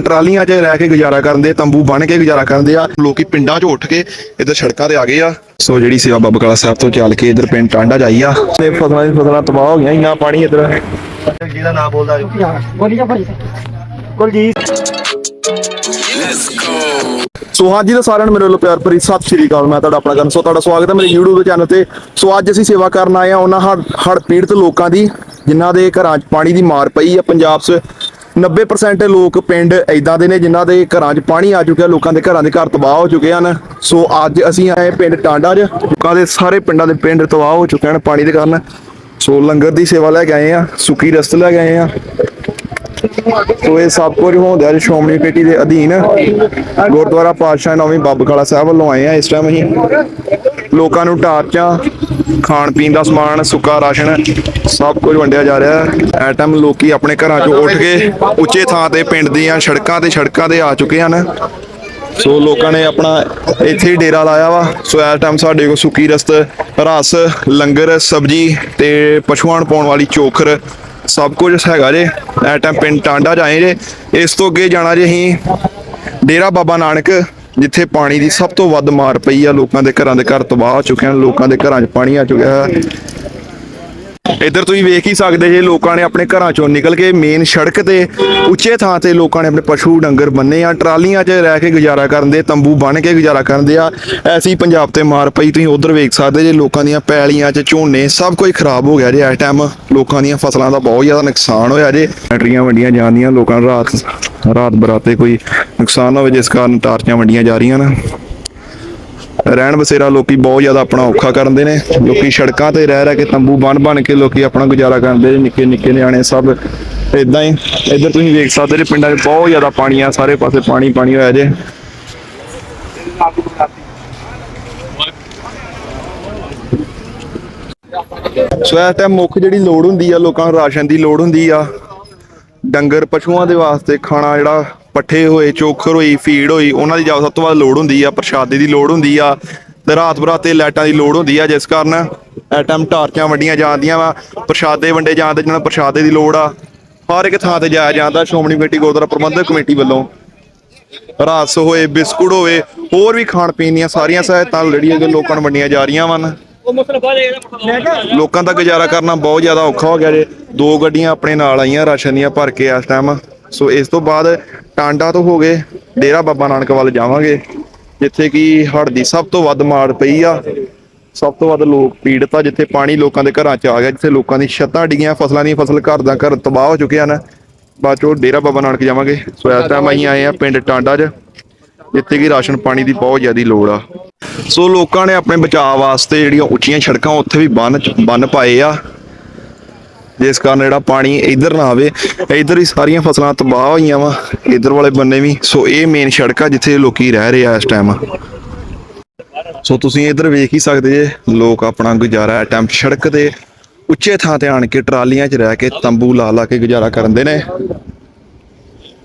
ਟਰਾਲੀਆਂ 'ਚ ਰਹਿ ਕੇ ਗੁਜ਼ਾਰਾ ਕਰਦੇ ਤੰਬੂ ਬਣ ਕੇ ਗੁਜ਼ਾਰਾ ਕਰਦੇ ਆ ਲੋਕੀ ਪਿੰਡਾਂ 'ਚ ਉੱਠ ਕੇ ਇੱਧਰ ਸੜਕਾਂ ਤੇ ਆ ਗਏ ਆ। ਸੋ ਜਿਹੜੀ ਸੇਵਾ ਬਾਬਾ ਕਲਾ ਸਾਹਿਬ ਤੋਂ ਚੱਲ ਕੇ ਇੱਧਰ ਪਿੰਡ ਟਾਂਡਾ ਜਾਈ ਆ। ਤੇ ਫਸਲਾਂ ਦੀ ਫਸਲਾਂ ਤਬਾਹ ਹੋ ਗਈਆਂ ਇੰਨਾ ਪਾਣੀ ਇੱਧਰ। ਜਿਹਦਾ ਨਾਮ ਬੋਲਦਾ ਬੋਲੀ ਜਾ ਭਾਈ ਕੁਲਜੀਤ। ਸੋ ਹਾਂਜੀ ਤਾਂ ਸਾਰਿਆਂ ਨੂੰ ਮੇਰੇ ਵੱਲੋਂ ਪਿਆਰ ਭਰੀ ਸਤਿ ਸ਼੍ਰੀ ਅਕਾਲ। ਮੈਂ ਤੁਹਾਡਾ ਆਪਣਾ ਕਰਨ ਸੋ ਤੁਹਾਡਾ ਸਵਾਗਤ ਹੈ ਮੇਰੇ YouTube ਦੇ ਚੈਨਲ ਤੇ। ਸੋ ਅੱਜ ਅਸੀਂ ਸੇਵਾ ਕਰਨ ਆਏ ਆ ਉਹਨਾਂ ਹੜ ਪੀੜਤ ਲੋਕਾਂ ਦੀ ਜਿਨ੍ਹਾਂ ਦੇ ਘਰਾਂ 'ਚ ਪਾਣੀ ਦੀ ਮਾਰ ਪਈ ਆ ਪੰਜਾਬ 'ਚ। 90% ਲੋਕ ਪਿੰਡ ਐਦਾਂ ਦੇ ਨੇ ਜਿਨ੍ਹਾਂ ਦੇ ਘਰਾਂ 'ਚ ਪਾਣੀ ਆ ਚੁੱਕਿਆ, ਲੋਕਾਂ ਦੇ ਘਰਾਂ ਦੇ ਘਰ ਤਬਾਹ ਹੋ ਚੁੱਕੇ ਹਨ। ਸੋ ਅੱਜ ਅਸੀਂ ਆਏ ਪਿੰਡ ਟਾਂਡਾ 'ਚ। ਲੋਕਾਂ ਦੇ ਸਾਰੇ ਪਿੰਡਾਂ ਦੇ ਪਿੰਡ ਤਬਾਹ ਹੋ ਚੁੱਕੇ ਹਨ ਪਾਣੀ ਦੇ ਕਾਰਨ। ਸੋ ਲੰਗਰ ਦੀ ਸੇਵਾ ਲੈ ਕੇ ਆਏ ਆ ਸੁੱਕੀ ਰਸਤ ਲੈ ਕੇ ਆਏ ਆ ਸੋ ਇਹ ਸਭ ਕੁਝ ਹੁੰਦਾ ਹੈ ਸ਼੍ਰੋਮਣੀ ਕਮੇਟੀ ਦੇ ਅਧੀਨ ਗੁਰਦੁਆਰਾ ਪਾਤਸ਼ਾਹ ਨੌਵੀਂ ਬਾਬਕਾਲਾ ਸਾਹਿਬ ਵੱਲੋਂ ਆਏ ਆ ਇਸ ਟਾਈਮ ਅਸੀਂ ਲੋਕਾਂ ਨੂੰ ਟਾਰਚਾਂ, ਖਾਣ ਪੀਣ ਦਾ ਸਮਾਨ, ਸੁੱਕਾ ਰਾਸ਼ਨ, ਸਭ ਕੁਝ ਵੰਡਿਆ ਜਾ ਰਿਹਾ ਹੈ। ਐ ਟਾਈਮ ਲੋਕੀ ਆਪਣੇ ਘਰਾਂ ਚੋਂ ਉੱਠ ਕੇ ਉੱਚੇ ਥਾਂ ਤੇ ਪਿੰਡ ਦੀਆਂ ਸੜਕਾਂ ਤੇ ਸੜਕਾਂ ਤੇ ਆ ਚੁੱਕੇ ਹਨ। ਸੋ ਲੋਕਾਂ ਨੇ ਆਪਣਾ ਇੱਥੇ ਹੀ ਡੇਰਾ ਲਾਇਆ ਵਾ। ਸੋ ਇਸ ਟਾਈਮ ਸਾਡੇ ਕੋਲ ਸੁੱਕੀ ਰਸਤ, ਰਸ, ਲੰਗਰ, ਸਬਜੀ ਤੇ ਪਸ਼ੂਆਂ ਨੂੰ ਪਾਉਣ ਵਾਲੀ ਚੋਖਰ ਸਭ ਕੁਝ ਹੈਗਾ ਜੇ। ਇਸ ਟਾਈਮ ਪਿੰਡ ਟਾਂਡਾ ਜਾਏ ਜੇ। ਇਸ ਤੋਂ ਅੱਗੇ ਜਾਣਾ ਜੇ ਅਸੀਂ ਡੇਰਾ ਬਾਬਾ ਨਾਨਕ ਜਿੱਥੇ ਪਾਣੀ ਦੀ ਸਭ ਤੋਂ ਵੱਧ ਮਾਰ ਪਈ ਆ, ਲੋਕਾਂ ਦੇ ਘਰਾਂ ਦੇ ਘਰ ਤਬਾਹ ਹੋ ਚੁੱਕੇ ਹਨ, ਲੋਕਾਂ ਦੇ ਘਰਾਂ 'ਚ ਪਾਣੀ ਆ ਚੁੱਕਿਆ ਹੈ। ਇੱਧਰ ਤੁਸੀਂ ਵੇਖ ਹੀ ਸਕਦੇ ਜੇ ਲੋਕਾਂ ਨੇ ਆਪਣੇ ਘਰਾਂ ਚੋਂ ਨਿਕਲ ਕੇ ਮੇਨ ਸੜਕ ਤੇ ਉੱਚੇ ਥਾਂ ਤੇ ਲੋਕਾਂ ਨੇ ਆਪਣੇ ਪਸ਼ੂ ਡੰਗਰ ਬੰਨੇ ਆ, ਟਰਾਲੀਆਂ 'ਚ ਰਹਿ ਕੇ ਗੁਜ਼ਾਰਾ ਕਰਨ ਦੇ, ਤੰਬੂ ਬਣ ਕੇ ਗੁਜ਼ਾਰਾ ਕਰਦੇ ਆ। ਐਸੀ ਪੰਜਾਬ ਤੇ ਮਾਰ ਪਈ, ਤੁਸੀਂ ਉਧਰ ਵੇਖ ਸਕਦੇ ਜੇ ਲੋਕਾਂ ਦੀਆਂ ਪੈਲੀਆਂ 'ਚ ਝੋਨੇ ਸਭ ਕੁਝ ਖਰਾਬ ਹੋ ਗਿਆ ਜੇ ਇਸ ਟਾਈਮ ਲੋਕਾਂ ਦੀਆਂ ਫਸਲਾਂ ਦਾ ਬਹੁਤ ਜ਼ਿਆਦਾ ਨੁਕਸਾਨ ਹੋਇਆ ਜੇ। ਬੈਟਰੀਆਂ ਵੰਡੀਆਂ ਜਾਂਦੀਆਂ ਲੋਕਾਂ ਨੂੰ ਰਾਤ ਰਾਤ ਬਰਾਤੇ ਕੋਈ ਨੁਕਸਾਨ ਨਾ ਹੋਵੇ, ਜਿਸ ਕਾਰਨ ਟਾਰਚਾਂ ਵੰਡੀਆਂ ਜਾ ਰਹੀਆਂ ਨੇ। ਰਹਿਣ ਬਸੇਰਾ ਲੋਕੀ ਬਹੁਤ ਜ਼ਿਆਦਾ ਆਪਣਾ ਔਖਾ ਕਰਦੇ ਨੇ। ਲੋਕੀ ਸੜਕਾਂ ਤੇ ਰਹਿ ਰਹਿ ਕੇ ਤੰਬੂ ਬਣ ਬਣ ਕੇ ਲੋਕੀ ਆਪਣਾ ਗੁਜ਼ਾਰਾ ਕਰਦੇ ਨੇ ਨਿੱਕੇ ਨਿੱਕੇ ਨਿਆਣੇ ਸਭ। ਇਦਾਂ ਹੀ ਇੱਧਰ ਤੁਸੀਂ ਵੇਖ ਸਕਦੇ ਜੇ ਪਿੰਡਾਂ 'ਚ ਬਹੁਤ ਜ਼ਿਆਦਾ ਪਾਣੀ ਆ, ਸਾਰੇ ਪਾਸੇ ਪਾਣੀ ਪਾਣੀ ਹੋਇਆ ਜੇ। ਸੋ ਇਸ ਟਾਈਮ ਮੁੱਖ ਜਿਹੜੀ ਲੋੜ ਹੁੰਦੀ ਆ, ਲੋਕਾਂ ਨੂੰ ਰਾਸ਼ਨ ਦੀ ਲੋੜ ਹੁੰਦੀ ਆ। ਡੰਗਰ, ਪਸ਼ੂਆਂ ਦੇ ਵਾਸਤੇ ਖਾਣਾ ਜਿਹੜਾ ਪੱਠੇ ਹੋਏ, ਚੋਖਰ ਹੋਈ, ਫੀਡ ਹੋਈ, ਉਹਨਾਂ ਦੀ ਜ਼ਿਆਦਾ ਸਭ ਤੋਂ ਵੱਧ ਲੋੜ ਹੁੰਦੀ ਆ, ਪ੍ਰਸ਼ਾਦੇ ਦੀ ਲੋੜ ਹੁੰਦੀ ਆ, ਤੇ ਰਾਤ ਬਰਾਤੇ ਲਾਈਟਾਂ ਦੀ ਲੋੜ ਹੁੰਦੀ ਆ, ਜਿਸ ਕਾਰਨ ਐਟਮ ਟਾਰਚਾਂ ਵੰਡੀਆਂ ਜਾਂਦੀਆਂ ਵਾ, ਪ੍ਰਸ਼ਾਦੇ ਵੰਡੇ ਜਾਂਦੇ ਜਿਹਨਾਂ ਪ੍ਰਸ਼ਾਦੇ ਦੀ ਲੋੜ ਆ, ਹਰ ਇੱਕ ਥਾਂ ਤੇ ਜਾਇਆ ਜਾਂਦਾ, ਸ਼੍ਰੋਮਣੀ ਕਮੇਟੀ, ਗੁਰਦੁਆਰਾ ਪ੍ਰਬੰਧਕ ਕਮੇਟੀ ਵੱਲੋਂ। ਰਸ ਹੋਏ ਬਿਸਕੁਟ ਹੋਏ ਹੋਰ ਵੀ ਖਾਣ ਪੀਣ ਦੀਆਂ ਸਾਰੀਆਂ ਸਹਾਇਤਾਂ ਜਿਹੜੀਆਂ ਕਿ ਲੋਕਾਂ ਨੂੰ ਵੰਡੀਆਂ ਜਾ ਰਹੀਆਂ ਹਨ ਲੋਕਾਂ ਦਾ ਗੁਜ਼ਾਰਾ ਕਰਨਾ ਬਹੁਤ ਜ਼ਿਆਦਾ ਔਖਾ ਹੋ ਗਿਆ ਜੇ, ਦੋ ਗੱਡੀਆਂ ਆਪਣੇ ਨਾਲ ਆਈਆਂ, ਰਾਸ਼ਨ ਦੀਆਂ ਭਰ ਕੇ ਇਸ ਟਾਈਮ ਸੋ ਇਸ ਤੋਂ ਬਾਅਦ ਟਾਂਡਾ ਤੋਂ ਹੋ ਗਏ, ਡੇਰਾ ਬਾਬਾ ਨਾਨਕ ਵੱਲ ਜਾਵਾਂਗੇ, ਜਿੱਥੇ ਕਿ ਹੜ੍ਹ ਦੀ ਸਭ ਤੋਂ ਵੱਧ ਮਾਰ ਪਈ ਆ। ਸਭ ਤੋਂ ਵੱਧ ਲੋਕ ਪੀੜਤ ਆ, ਜਿੱਥੇ ਪਾਣੀ ਲੋਕਾਂ ਦੇ ਘਰਾਂ 'ਚ ਆ ਗਿਆ, ਜਿੱਥੇ ਲੋਕਾਂ ਦੀ ਛੱਤਾਂ ਡਿੱਗੀਆਂ, ਫਸਲਾਂ ਦੀਆਂ ਫਸਲ ਘਰ ਦਾ ਘਰ ਤਬਾਹ ਹੋ ਚੁੱਕੇ ਹਨ। ਬਾਅਦ ਚੋਂ ਡੇਰਾ ਬਾਬਾ ਨਾਨਕ ਜਾਵਾਂਗੇ। ਸੋ ਇਸ ਟਾਈਮ ਅਸੀਂ ਆਏ ਆ ਪਿੰਡ ਟਾਂਡਾ 'ਚ, ਜਿੱਥੇ ਕਿ ਰਾਸ਼ਨ ਪਾਣੀ ਦੀ ਬਹੁਤ ਜ਼ਿਆਦਾ ਲੋੜ ਆ। ਸੋ ਲੋਕਾਂ ਨੇ ਆਪਣੇ ਬਚਾਅ ਵਾਸਤੇ ਜਿਹੜੀਆਂ ਉੱਚੀਆਂ ਸੜਕਾਂ ਉੱਥੇ ਵੀ ਬੰਨ ਬੰਨ ਪਾਏ ਆ। ਜਿਸ ਕਾਰਨ ਜਿਹੜਾ ਪਾਣੀ ਇੱਧਰ ਨਾ ਆਵੇ, ਇੱਧਰ ਹੀ ਸਾਰੀਆਂ ਫਸਲਾਂ ਤਬਾਹ ਹੋਈਆਂ ਵਾ, ਇੱਧਰ ਵਾਲੇ ਬੰਨੇ ਵੀ। ਸੋ ਇਹ ਮੇਨ ਸੜਕ ਆ ਜਿੱਥੇ ਲੋਕੀ ਰਹਿ ਰਹੇ ਆ ਇਸ ਟਾਈਮ ਸੋ ਤੁਸੀਂ ਇੱਧਰ ਵੇਖ ਹੀ ਸਕਦੇ ਜੇ, ਲੋਕ ਆਪਣਾ ਗੁਜ਼ਾਰਾ ਇਸ ਟਾਈਮ ਸੜਕ ਤੇ ਉੱਚੇ ਥਾਂ ਤੇ ਆਣ ਕੇ ਟਰਾਲੀਆਂ 'ਚ ਰਹਿ ਕੇ ਤੰਬੂ ਲਾ ਲਾ ਕੇ ਗੁਜ਼ਾਰਾ ਕਰਦੇ ਨੇ।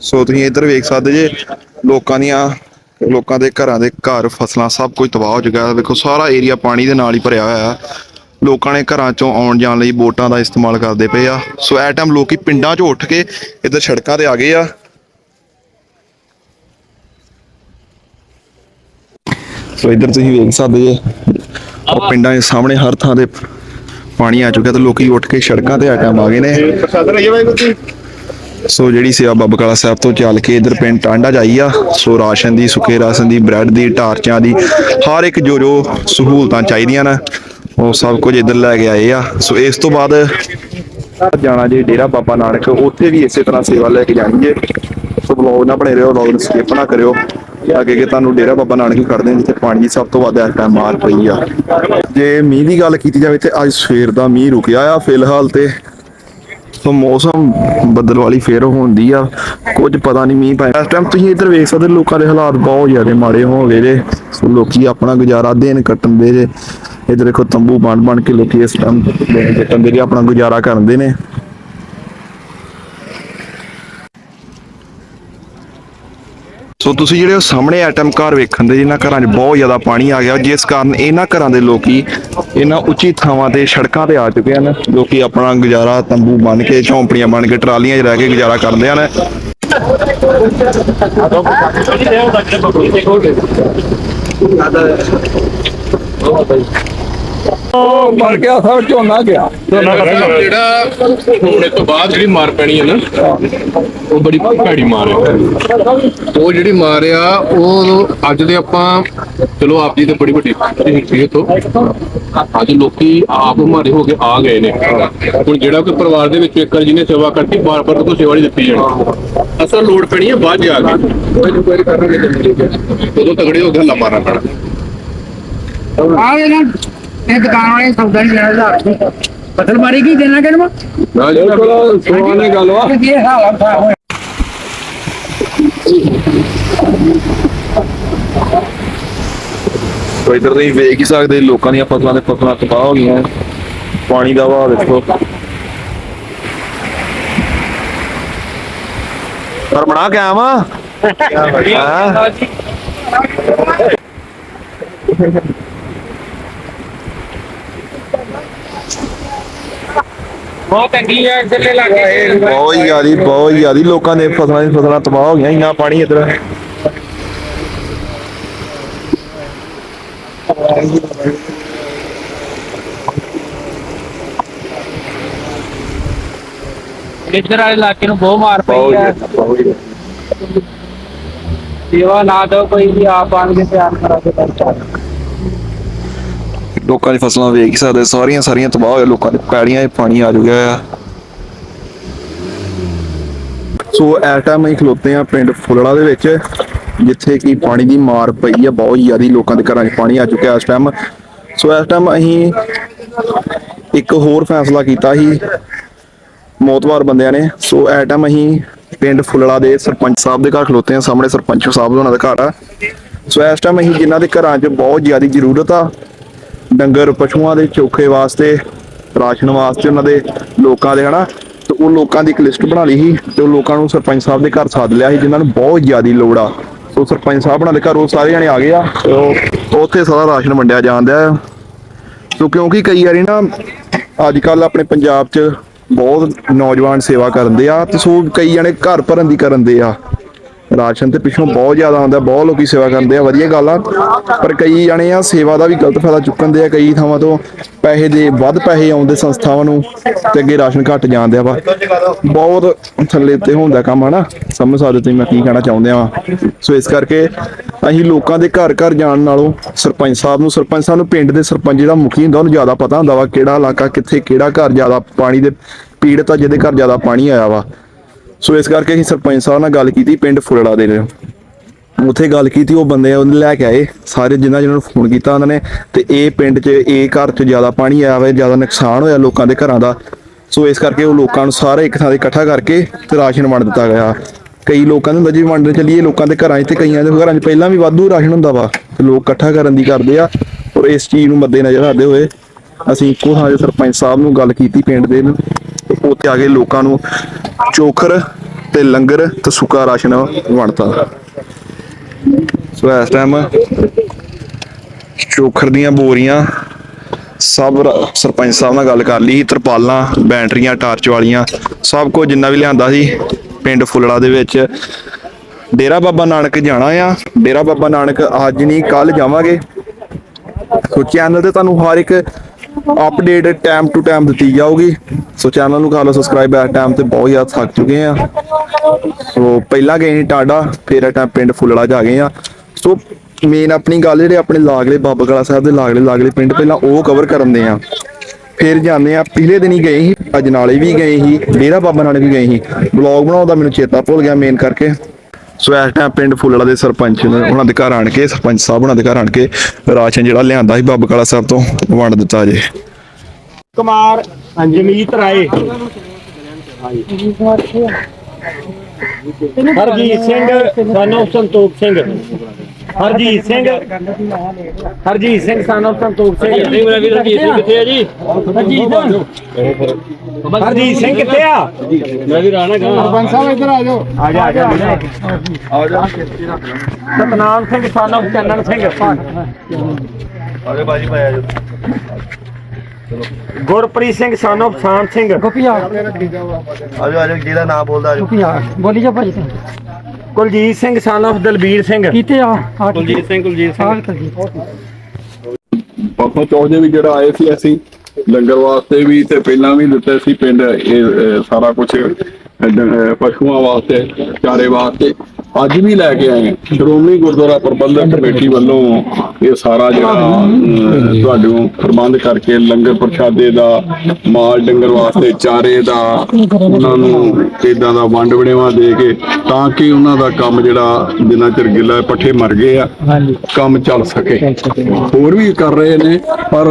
ਸੋ ਤੁਸੀਂ ਇੱਧਰ ਵੇਖ ਸਕਦੇ ਜੇ, ਲੋਕਾਂ ਦੀਆਂ, ਲੋਕਾਂ ਦੇ ਘਰਾਂ ਦੇ ਘਰ ਫਸਲਾਂ ਸਭ ਕੁਝ ਤਬਾਹ ਹੋ ਚੁੱਕਾ। ਹੈ ਵੇਖੋ ਸਾਰਾ ਏਰੀਆ ਪਾਣੀ ਦੇ ਨਾਲ ਹੀ ਭਰਿਆ ਹੋਇਆ। ਹੈ ਲੋਕਾਂ ਨੇ ਘਰਾਂ ਚੋਂ ਆਉਣ ਜਾਣ ਲਈ ਬੋਟਾਂ ਦਾ ਇਸਤੇਮਾਲ ਕਰਦੇ ਪਏ ਆ। ਸੋ ਐ ਟਾਈਮ ਲੋਕੀ ਪਿੰਡਾਂ 'ਚੋਂ ਉੱਠ ਕੇ ਇੱਧਰ ਸੜਕਾਂ ਤੇ ਆ ਗਏ ਆ। ਸੋ ਇੱਧਰ ਤੁਸੀਂ ਵੇਖ ਸਕਦੇ ਜੇ, ਉਹ ਪਿੰਡਾਂ ਦੇ ਸਾਹਮਣੇ ਹਰ ਥਾਂ ਤੇ ਪਾਣੀ ਆ ਚੁੱਕਿਆ ਤੇ ਲੋਕੀ ਉੱਠ ਕੇ ਸੜਕਾਂ ਤੇ ਆ ਟਾਈਮ ਆ ਗਏ ਨੇ। ਸੋ ਜਿਹੜੀ ਸੇਵਾ ਬਾਬਾ ਕਾਲਾ ਸਾਹਿਬ ਤੋਂ ਚੱਲ ਕੇ ਇਧਰ ਪਿੰਡ ਟਾਂਡਾ ਜਾਈ ਆ, ਸੋ ਰਾਸ਼ਨ ਦੀ, ਸੁੱਕੇ ਰਾਸ਼ਨ ਦੀ, ਬ੍ਰੈਡ ਦੀ, ਟਾਰਚਾਂ ਦੀ ਹਰ ਇੱਕ ਜੋ ਜੋ ਸਹੂਲਤਾਂ ਚਾਹੀਦੀਆਂ ਨੇ। ਉਹ ਸਭ ਕੁਝ ਇੱਧਰ ਲੈ ਕੇ ਆਏ ਆ। ਸੋ ਇਸ ਤੋਂ ਬਾਅਦ ਜਾਣਾ ਜੇ, ਡੇਰਾ ਬਾਬਾ ਨਾਨਕ। ਉੱਥੇ ਵੀ ਇਸੇ ਤਰ੍ਹਾਂ ਸੇਵਾ ਲੈ ਕੇ ਜਾਣੀ ਜੇ ਸੋ ਬਲੌਗ ਨਾ ਬਣੇ ਰਹੋ ਬਲੌਗ ਨੂੰ ਸਕਿਪ ਨਾ ਕਰਿਓ। ਅੱਗੇ ਕਿ ਤੁਹਾਨੂੰ ਡੇਰਾ ਬਾਬਾ ਨਾਨਕ ਹੀ ਕੱਢਦੇ ਜਿੱਥੇ ਪਾਣੀ ਸਭ ਤੋਂ ਵੱਧ ਇਸ ਟਾਈਮ ਮਾਰ ਪਈ ਆ। ਜੇ ਮੀਂਹ ਦੀ ਗੱਲ ਕੀਤੀ ਜਾਵੇ, ਤੇ ਅੱਜ ਸਵੇਰ ਦਾ ਮੀਂਹ ਰੁਕਿਆ ਆ ਫਿਲਹਾਲ ਤੇ। ਸੋ ਮੌਸਮ ਬੱਦਲ ਵਾਲੀ ਫੇਰ ਹੁੰਦੀ ਆ। ਕੁਝ ਪਤਾ ਨਹੀਂ ਮੀਂਹ ਪਾਇਆ। ਇਸ ਟਾਈਮ ਤੁਸੀਂ ਇੱਧਰ ਵੇਖ ਸਕਦੇ ਲੋਕਾਂ ਦੇ ਹਾਲਾਤ ਬਹੁਤ ਜ਼ਿਆਦਾ ਮਾੜੇ ਹੋ ਗਏ ਜੇ ਲੋਕੀ ਆਪਣਾ ਗੁਜ਼ਾਰਾ ਦਿਨ ਕੱਟਣ ਦੇ ਜੇ ਇੱਧਰ ਦੇਖੋ ਤੰਬੂ ਬਣ ਬਣ ਕੇ ਲੋਕੀ ਇਸ ਟਾਈਮ ਦਿਨ ਆਪਣਾ ਗੁਜ਼ਾਰਾ ਕਰਦੇ ਨੇ। ਸੋ ਤੁਸੀਂ ਜਿਹੜੇ ਉਹ ਸਾਹਮਣੇ ਆਈਟਮ ਘਰ ਵੇਖਣ ਦੇ, ਜਿਨ੍ਹਾਂ ਘਰਾਂ 'ਚ ਬਹੁਤ ਜ਼ਿਆਦਾ ਪਾਣੀ ਆ ਗਿਆ, ਜਿਸ ਕਾਰਨ ਇਹਨਾਂ ਘਰਾਂ ਦੇ ਲੋਕੀ ਇਹਨਾਂ ਉੱਚੀ ਥਾਵਾਂ ਤੇ ਸੜਕਾਂ ਤੇ ਆ ਚੁੱਕੇ ਹਨ ਲੋਕੀ ਆਪਣਾ ਗੁਜ਼ਾਰਾ ਤੰਬੂ ਬਣ ਕੇ, ਝੌਂਪੜੀਆਂ ਬਣ ਕੇ, ਟਰਾਲੀਆਂ 'ਚ ਰਹਿ ਕੇ ਗੁਜ਼ਾਰਾ ਕਰਦੇ ਹਨ। ਮਰ ਗਿਆ ਸਭ ਝੋਨਾ ਗਿਆ। ਜਿਹੜਾ ਹੋਣੇ ਤੋਂ ਬਾਅਦ ਜਿਹੜੀ ਮਾਰ ਪੈਣੀ ਹੈ ਨਾ ਉਹ ਬੜੀ ਭੈੜੀ ਮਾਰ ਹੈ। ਉਹ ਜਿਹੜੀ ਮਾਰ ਆ ਉਹ ਅੱਜ ਦੇ ਆਪਾਂ ਚਲੋ ਆਪ ਜੀ ਤੇ ਬੜੀ ਵੱਡੀ ਹਿੱਸੀ ਤੋਂ ਅੱਜ ਲੋਕੀ ਆਪ ਮਾਰੇ ਹੋ ਕੇ ਆ ਗਏ ਨੇ। ਹੁਣ ਜਿਹੜਾ ਕੋਈ ਪਰਿਵਾਰ ਦੇ ਵਿੱਚ ਇੱਕ ਜਿਹਨੇ ਸੇਵਾ ਕਰਤੀ ਬਾਰ ਬਾਰ ਤੋਂ ਸੇਵਾ ਨਹੀਂ ਦਿੱਤੀ ਜਾਣੀ। ਅਸਲ ਲੋੜ ਪੈਣੀ ਹੈ ਬਾਅਦ ਜਾ ਕੇ। ਕੋਈ ਇਨਕੁਆਇਰੀ ਕਰਾਂਗੇ ਤੇ ਮਿਲੇਗਾ ਉਦੋਂ ਤਗੜੇ ਹੋ ਕੇ ਹੱਲਾ ਮਾਰਨਾ ਪੈਣਾ। ਆਵੇ ਨਾ। ਇਹ ਦੁਕਾਨ ਵਾਲੇ ਸੌਦਾ ਨਹੀਂ ਲੈਣਾ ਫਸਲ ਮਾਰੀ ਕੀ ਦੇਣਾ ਕਿਹਨੂੰ ਨਾ ਜੀ ਬਿਲਕੁਲ ਸੋਹਣੇ ਗੱਲ ਵਾ ਇਹ ਹਾਲਤ ਹੋਇਆ। ਸੋ ਇਧਰ ਤੁਸੀਂ ਵੇਖ ਹੀ ਸਕਦੇ ਲੋਕਾਂ ਦੀਆਂ ਫਸਲਾਂ ਦੇ ਫਸਲਾਂ ਤਬਾਹ ਹੋ ਗਈਆਂ। ਪਾਣੀ ਦਾ ਵਹਾਅ ਦੇਖੋ। ਪਰ ਬਣਾ ਕੇ ਆਵਾਂ? ਹਾਂ? ਬਹੁਤ ਤੰਗੀ ਹੈ ਲੱਗੇ ਬਹੁਤ ਜ਼ਿਆਦੀ ਬਹੁਤ ਜ਼ਿਆਦੀ ਲੋਕਾਂ ਦੇ ਫਸਲਾਂ ਦੀ ਫਸਲਾਂ ਤਬਾਹ ਹੋ ਗਈਆਂ ਇੰਨਾ ਪਾਣੀ ਇਧਰ। ਇੱਧਰ ਵਾਲੇ ਇਲਾਕੇ ਨੂੰ ਬਹੁਤ ਮਾਰ ਪਈ ਹੈ ਸੇਵਾ ਨਾ ਦੋ ਕੋਈ ਵੀ ਆਪ ਆਣ ਕੇ ਤਿਆਰ ਕਰਾ ਕੇ ਕਰਤਾ ਲੋਕਾਂ ਦੀ ਫਸਲਾਂ ਵੇਖ ਹੀ ਸਕਦੇ, ਸਾਰੀਆਂ ਸਾਰੀਆਂ ਤਬਾਹ ਹੋਇਆ ਲੋਕਾਂ ਦੇ, ਪੈੜੀਆਂ 'ਚ ਪਾਣੀ ਆ ਚੁੱਕਿਆ ਆ। ਸੋ ਇਸ ਟਾਈਮ ਅਸੀਂ ਖਲੋਤੇ ਆ ਪਿੰਡ ਫੁੱਲੜਾ ਦੇ ਵਿੱਚ, ਜਿੱਥੇ ਕਿ ਪਾਣੀ ਦੀ ਮਾਰ ਪਈ ਆ, ਬਹੁਤ ਜ਼ਿਆਦਾ ਲੋਕਾਂ ਦੇ ਘਰਾਂ 'ਚ ਪਾਣੀ ਆ ਚੁੱਕਿਆ ਇਸ ਟਾਈਮ ਸੋ ਇਸ ਟਾਈਮ ਅਸੀਂ ਇੱਕ ਹੋਰ ਫੈਸਲਾ ਕੀਤਾ ਸੀ ਮੌਤਵਾਰ ਬੰਦਿਆਂ ਨੇ। ਸੋ ਇਸ ਟਾਈਮ ਅਸੀਂ ਪਿੰਡ ਫੁੱਲੜਾ ਦੇ ਸਰਪੰਚ ਸਾਹਿਬ ਦੇ ਘਰ ਖਲੋਤੇ ਆ ਸਾਹਮਣੇ ਸਰਪੰਚ ਸਾਹਿਬ ਉਹਨਾਂ ਦਾ ਘਰ ਆ। ਸੋ ਇਸ ਟਾਈਮ ਅਸੀਂ ਜਿਨ੍ਹਾਂ ਦੇ ਘਰਾਂ 'ਚ ਬਹੁਤ ਜ਼ਿਆਦਾ ਜ਼ਰੂਰਤ ਆ ਡੰਗਰ ਪਸ਼ੂਆਂ ਦੇ ਚੋਖੇ ਵਾਸਤੇ, ਰਾਸ਼ਨ ਵਾਸਤੇ ਉਹਨਾਂ ਦੇ ਲੋਕਾਂ ਦੇ, ਹਨਾ? ਤੇ ਉਹ ਲੋਕਾਂ ਦੀ ਇੱਕ ਲਿਸਟ ਬਣਾ ਲਈ ਸੀ ਤੇ ਉਹ ਲੋਕਾਂ ਨੂੰ ਸਰਪੰਚ ਸਾਹਿਬ ਦੇ ਘਰ ਸੱਦ ਲਿਆ ਸੀ, ਜਿਨ੍ਹਾਂ ਨੂੰ ਬਹੁਤ ਜ਼ਿਆਦੀ ਲੋੜ ਆ। ਸੋ ਸਰਪੰਚ ਸਾਹਿਬ ਉਹਨਾਂ ਦੇ ਘਰ ਉਹ ਸਾਰੇ ਜਣੇ ਆ ਗਏ ਆ ਤੇ ਉੱਥੇ ਸਾਰਾ ਰਾਸ਼ਨ ਵੰਡਿਆ ਜਾਂਦਾ ਆ। ਸੋ ਕਿਉਂਕਿ ਕਈ ਵਾਰੀ ਨਾ ਅੱਜ ਕੱਲ ਆਪਣੇ ਪੰਜਾਬ 'ਚ ਬਹੁਤ ਨੌਜਵਾਨ ਸੇਵਾ ਕਰਦੇ ਆ ਤੇ ਸੋ ਕਈ ਜਣੇ ਘਰ ਭਰਨ ਦੀ ਕਰਨ ਦੇ ਆ। ਰਾਸ਼ਨ ਤੇ ਪਿੱਛੋਂ ਬਹੁਤ ਜ਼ਿਆਦਾ ਆਉਂਦਾ, ਬਹੁਤ ਲੋਕੀ ਸੇਵਾ ਕਰਦੇ ਆ, ਵਧੀਆ ਗੱਲ ਆ। ਪਰ ਕਈ ਜਾਣੇ ਆ ਸੇਵਾ ਦਾ ਵੀ ਗਲਤ ਫਾਇਦਾ ਚੁੱਕਣ ਦੇ ਆ, ਕਈ ਥਾਵਾਂ ਤੋਂ ਪੈਸੇ ਦੇ, ਵੱਧ ਪੈਸੇ ਆਉਂਦੇ ਸੰਸਥਾਵਾਂ ਨੂੰ ਤੇ ਅੱਗੇ ਰਾਸ਼ਨ ਘਟ ਜਾਂਦੇ ਆ, ਵਾ। ਬਹੁਤ ਥੱਲੇ ਤੇ ਹੁੰਦਾ ਕੰਮ, ਹਨਾ? ਸਮਝ ਸਕਦੇ ਤੁਸੀਂ ਮੈਂ ਕੀ ਕਹਿਣਾ ਚਾਹੁੰਦੇ ਆ ਸੋ ਇਸ ਕਰਕੇ ਅਸੀਂ ਲੋਕਾਂ ਦੇ ਘਰ ਘਰ ਜਾਣ ਨਾਲੋਂ ਸਰਪੰਚ ਸਾਹਿਬ ਨੂੰ, ਸਰਪੰਚ ਸਾਹਿਬ ਨੂੰ ਪਿੰਡ ਦੇ ਸਰਪੰਚ ਜਿਹੜਾ ਮੁਖੀ ਹੁੰਦਾ, ਉਹਨੂੰ ਜ਼ਿਆਦਾ ਪਤਾ ਹੁੰਦਾ ਵਾ ਕਿਹੜਾ ਇਲਾਕਾ ਕਿੱਥੇ ਕਿਹੜਾ ਘਰ ਜ਼ਿਆਦਾ ਪਾਣੀ ਦੇ ਪੀੜਤ ਆ, ਜਿਹਦੇ ਘਰ ਜ਼ਿਆਦਾ ਪਾਣੀ ਆਇਆ ਵਾ। ਸੋ ਇਸ ਕਰਕੇ ਅਸੀਂ ਸਰਪੰਚ ਸਾਹਿਬ ਨਾਲ ਗੱਲ ਕੀਤੀ, ਪਿੰਡ ਫੁਲੜਾ ਦੇ ਨੇ ਉੱਥੇ ਗੱਲ ਕੀਤੀ, ਉਹ ਬੰਦੇ ਉਹਨੇ ਲੈ ਕੇ ਆਏ। ਸਾਰੇ ਜਿਨ੍ਹਾਂ ਜਿਹਨਾਂ ਨੂੰ ਫੋਨ ਕੀਤਾ ਉਹਨਾਂ ਨੇ ਤੇ ਇਹ ਪਿੰਡ 'ਚ, ਇਹ ਘਰ 'ਚ ਜ਼ਿਆਦਾ ਪਾਣੀ ਆਇਆ ਹੋਇਆ ਜ਼ਿਆਦਾ ਨੁਕਸਾਨ ਹੋਇਆ ਲੋਕਾਂ ਦੇ ਘਰਾਂ ਦਾ। ਸੋ ਇਸ ਕਰਕੇ ਉਹ ਲੋਕਾਂ ਨੂੰ ਸਾਰੇ ਇੱਕ ਥਾਂ ਤੇ ਇਕੱਠਾ ਕਰਕੇ ਤੇ ਰਾਸ਼ਨ ਵੰਡ ਦਿੱਤਾ ਗਿਆ। ਕਈ ਲੋਕਾਂ ਨੂੰ ਹੁੰਦਾ ਜੀ ਵੰਡਣ ਚੱਲੀਏ ਲੋਕਾਂ ਦੇ ਘਰਾਂ 'ਚ ਤੇ ਕਈਆਂ ਦੇ ਘਰਾਂ 'ਚ ਪਹਿਲਾਂ ਵੀ ਵਾਧੂ ਰਾਸ਼ਨ ਹੁੰਦਾ ਵਾ। ਤੇ ਲੋਕ ਇਕੱਠਾ ਕਰਨ ਦੀ ਕਰਦੇ ਆ ਔਰ ਇਸ ਚੀਜ਼ ਨੂੰ ਮੱਦੇ ਨਜ਼ਰ ਰੱਖਦੇ ਹੋਏ ਅਸੀਂ ਇੱਕੋ ਥਾਂ ਤੇ ਸਰਪੰਚ ਸਾਹਿਬ ਨੂੰ ਗੱਲ ਕੀਤੀ, ਪਿੰਡ ਦੇ ਉੱਥੇ ਆ ਕੇ ਲੋਕਾਂ ਨੂੰ ਚੋਖਰ ਤੇ ਲੰਗਰ ਤੇ ਸੁੱਕਾ ਰਾਸ਼ਨ ਵੰਡਤਾ। ਸੋ ਇਸ ਟਾਈਮ ਚੋਖਰ ਦੀਆਂ ਬੋਰੀਆਂ ਸਭ ਸਰਪੰਚ ਸਾਹਿਬ ਨਾਲ ਗੱਲ ਕਰ ਲਈ ਸੀ, ਤਰਪਾਲਾਂ ਬੈਟਰੀਆਂ ਟਾਰਚ ਵਾਲੀਆਂ ਸਭ ਕੁਝ ਜਿੰਨਾ ਵੀ ਲਿਆਂਦਾ ਸੀ ਪਿੰਡ ਫੁੱਲੜਾ ਦੇ ਵਿੱਚ। ਡੇਰਾ ਬਾਬਾ ਨਾਨਕ ਜਾਣਾ ਆ। ਡੇਰਾ ਬਾਬਾ ਨਾਨਕ ਅੱਜ ਨਹੀਂ ਕੱਲ ਜਾਵਾਂਗੇ। ਸੋ ਚੈਨਲ ਤੇ ਤੁਹਾਨੂੰ ਹਰ ਇੱਕ ਅਪਡੇਟ ਟਾਈਮ ਟੂ ਟਾਈਮ ਦਿੱਤੀ ਜਾਊਗੀ। ਸੋ ਚੈਨਲ ਨੂੰ ਕਰ ਲਓ ਸਬਸਕ੍ਰਾਈਬ ਐ ਟਾਈਮ ਤੇ ਬਹੁਤ ਜ਼ਿਆਦਾ ਥੱਕ ਚੁੱਕੇ ਆ। ਸੋ ਪਹਿਲਾਂ ਗਏ ਸੀ ਟਾਡਾ, ਫਿਰ ਟਾਈਮ ਪਿੰਡ ਫੁੱਲੜਾ ਜਾ ਗਏ ਆ। ਸੋ ਮੇਨ ਆਪਣੀ ਗੱਲ ਜਿਹੜੇ ਆਪਣੇ ਲਾਗਲੇ ਬਾਬਾ ਕਲਾ ਸਾਹਿਬ ਦੇ ਲਾਗਲੇ ਲਾਗਲੇ ਪਿੰਡ ਪਹਿਲਾਂ ਉਹ ਕਵਰ ਕਰਨ ਦੇ ਆ। ਫਿਰ ਜਾਂਦੇ ਆ, ਪਿਛਲੇ ਦਿਨ ਹੀ ਗਏ ਸੀ ਅਜਨਾਲੇ ਵੀ ਗਏ ਸੀ ਡੇਰਾ ਬਾਬਾ ਨਾਲੇ ਵੀ ਗਏ ਸੀ। ਵਲੌਗ ਬਣਾਉਣ ਦਾ ਮੈਨੂੰ ਚੇਤਾ ਭੁੱਲ ਗਿਆ ਮੇਨ ਕਰਕੇ। ਸੋ ਇਸ ਟਾਈਮ ਪਿੰਡ ਫੁੱਲੜਾ ਦੇ ਸਰਪੰਚ ਨੇ ਉਹਨਾਂ ਦੇ ਘਰ ਆਣ ਕੇ, ਸਰਪੰਚ ਸਾਹਿਬ ਉਹਨਾਂ ਦੇ ਘਰ ਆਣ ਕੇ ਰਾਸ਼ਨ ਜਿਹੜਾ ਲਿਆਂਦਾ ਸੀ ਬਾਬਾ ਕਾਲਾ ਸਾਹਿਬ ਤੋਂ, ਵੰਡ ਦਿੱਤਾ ਜੇ। ਕੁਮਾਰ, ਜਮੀਤ ਰਾਏ। ਹਰਜੀਤ ਸਿੰਘ, ਸਾਨੂੰ ਸੰਤੋਖ ਸਿੰਘ। ਹਰਜੀਤ ਸਿੰਘ। ਹਰਜੀਤ ਸਿੰਘ ਸਾਨੂੰ ਸੰਤੋਖ ਸਿੰਘ। ਨਹੀਂ ਮੇਰਾ ਵੀਰ ਹਰਜੀਤ ਸਿੰਘ ਕਿੱਥੇ ਆ ਜੀ? ਹਰਜੀਤ ਸਿੰਘ। ਕਿੱਥੇ ਆ? ਮੇਰਾ ਵੀਰ ਆਣਾ ਗਾ। ਸਰਪੰਚ ਸਾਹਿਬ ਇੱਧਰ ਆ ਜਾਓ। ਆ ਜਾ ਆ ਜਾ। ਆ ਜਾ। ਸਤਨਾਮ ਸਿੰਘ ਸਾਨੂੰ ਚੰਨਨ ਸਿੰਘ। ਗੁਰਪ੍ਰੀਤ ਸਿੰਘ ਸਾਨੂੰ ਸ਼ਾਨ ਸਿੰਘ। ਗੋਪੀ ਆ ਆਜੋ ਆਜੋ ਜਿਹੜਾ ਨਾਮ ਬੋਲਦਾ ਆਜੋ ਗੋਪੀ ਆ ਬੋਲੀ ਜਾ ਭਾਈ ਕੁਲਜੀਤ ਸਿੰਘ son of ਦਲਬੀਰ ਸਿੰਘ। ਕੀਤੇ ਆ? ਕੁਲਜੀਤ ਸਿੰਘ ਕੁਲਜੀਤ ਸਿੰਘ। ਪਾਪਾ ਚੌਜੇ ਵੀ ਜਿਹੜਾ ਆਏ ਸੀ ਅਸੀਂ ਲੰਗਰ ਵਾਸਤੇ ਵੀ ਤੇ ਪਹਿਲਾਂ ਵੀ ਦਿੱਤੇ ਸੀ ਪਿੰਡ ਇਹ ਇਹ ਸਾਰਾ ਕੁਝ ਪਸ਼ੂਆਂ ਵਾਸਤੇ ਚਾਰੇ ਵਾਸਤੇ। ਅੱਜ ਵੀ ਲੈ ਕੇ ਆਏ ਹਾਂ। ਸ਼੍ਰੋਮਣੀ ਗੁਰਦੁਆਰਾ ਪ੍ਰਬੰਧਕ ਕਮੇਟੀ ਵੱਲੋਂ ਇਹ ਸਾਰਾ ਜਿਹੜਾ ਤੁਹਾਨੂੰ ਪ੍ਰਬੰਧ ਕਰਕੇ ਲੰਗਰ ਪ੍ਰਸ਼ਾਦੇ ਦਾ ਮਾਲ ਡੰਗਰ ਵਾਸਤੇ ਚਾਰੇ ਦਾ ਉਹਨਾਂ ਨੂੰ ਇਦਾਂ ਦਾ ਵੰਡ ਵੜੇਵਾ ਦੇ ਕੇ ਤਾਂ ਕਿ ਉਹਨਾਂ ਦਾ ਕੰਮ ਜਿਹੜਾ ਜਿੰਨਾ ਚਿਰ ਗਿੱਲਾ ਹੈ, ਪੱਠੇ ਮਰ ਗਏ ਆ ਕੰਮ ਚੱਲ ਸਕੇ। ਹੋਰ ਵੀ ਕਰ ਰਹੇ ਨੇ ਪਰ